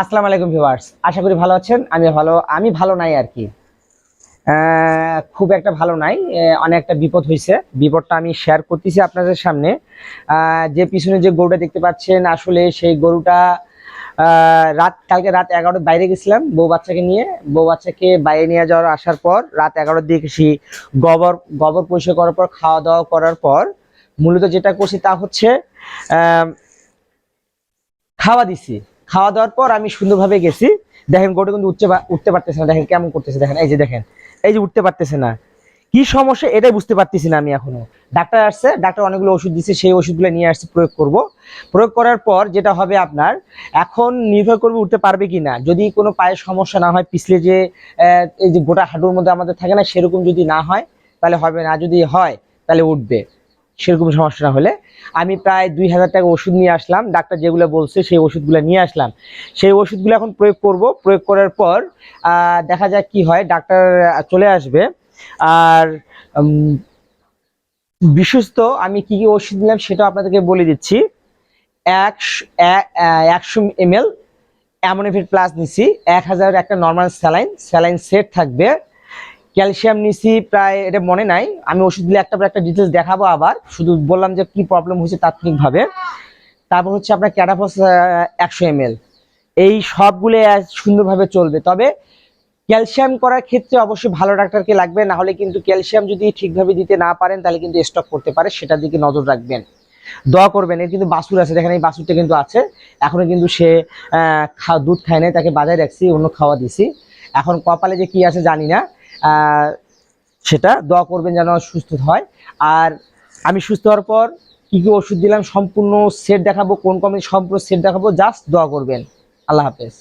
আসসালামু আলাইকুম ভিউয়ার্স, আশা করি ভালো আছেন আমি ভালো আমি ভালো নাই আর কি। খুব একটা ভালো নাই অনেকটা বিপদ হয়েছে বিপদটা আমি শেয়ার করতেছি আপনাদের সামনে। যে পিছনে যে গরুটা দেখতে পাচ্ছেন, আসলে সেই গরুটা রাত, কালকে রাত এগারোটার বাইরে গেছিলাম বউ বাচ্চাকে নিয়ে। বউ বাচ্চাকে বাইরে নিয়ে যাওয়ার আসার পর রাত এগারোটার দিকে গেছি। গোবর গোবর পরিষ্কার করার পর খাওয়া দাওয়া করার পর মূলত যেটা করছি তা হচ্ছে খাওয়া দিছি। খাওয়া দাওয়ার পর আমি সুন্দরভাবে গেছি। দেখেন গোটা কিন্তু উঠতে উঠতে পারতেছে না। দেখেন কেমন করতেছে। দেখেন, এই যে দেখেন, এই যে উঠতে পারতেছে না। কি সমস্যা এটাই বুঝতে পারতেছি না আমি এখনও। ডাক্তার আসছে, ডাক্তার অনেকগুলো ওষুধ দিচ্ছে সেই ওষুধগুলো নিয়ে আসছে, প্রয়োগ করব। প্রয়োগ করার পর যেটা হবে আপনার, এখন নির্ভর করবে উঠতে পারবে কি না। যদি কোনো পায়ের সমস্যা না হয়, পিছলে যে এই যে গোটা হাঁটুর মধ্যে আমাদের থাকে না, সেরকম যদি না হয়, তাহলে হবে না। যদি হয়, তাহলে উঠবে। সেরকম সমস্যা হলে আমি প্রায় দুই হাজার টাকা ওষুধ নিয়ে আসলাম। ডাক্তার যেগুলো বলছে সেই ওষুধগুলো নিয়ে আসলাম। সেই ওষুধগুলো এখন প্রয়োগ করব। প্রয়োগ করার পর দেখা যাক কি হয়। ডাক্তার চলে আসবে। আর বিশ্বস্ত আমি কি কি ওষুধ নিলাম সেটা আপনাদেরকে বলে দিচ্ছি। একশো একশো এম এল অ্যামোনিফিট প্লাস নিছি। এক হাজার একটা নর্মাল স্যালাইন স্যালাইন সেট থাকবে। ক্যালসিয়াম নিছি প্রায়, এটা মনে নাই। আমি ওষুধগুলো একটা একটা ডিটেলস দেখাবো আবার। শুধু বললাম যে কি প্রবলেম হয়েছে তাৎক্ষণিকভাবে। তারপর হচ্ছে আপনার ক্যাটাফস একশো এম এই সবগুলো সুন্দরভাবে চলবে। তবে ক্যালসিয়াম করার ক্ষেত্রে অবশ্যই ভালো ডাক্তারকে লাগবে, না হলে কিন্তু ক্যালসিয়াম যদি ঠিকভাবে দিতে না পারেন, তাহলে কিন্তু স্টক করতে পারে। সেটার দিকে নজর রাখবেন। দোয়া করবেন। এর কিন্তু বাসুর আছে, দেখেন এই বাসুরটা কিন্তু আছে। এখনও কিন্তু সে দুধ খায় নাই, তাকে বাজায় রাখছি, অন্য খাওয়া দিছি। এখন কপালে যে কি আছে জানি না। সেটা দোয়া করবেন যেন সুস্থ হয়। আর আমি সুস্থ হওয়ার পর কী কী ওষুধ দিলাম, সম্পূর্ণ সেট দেখাবো, কোন কোম্পানি সম্পূর্ণ সেট দেখাবো জাস্ট দোয়া করবেন। আল্লাহ হাফেজ।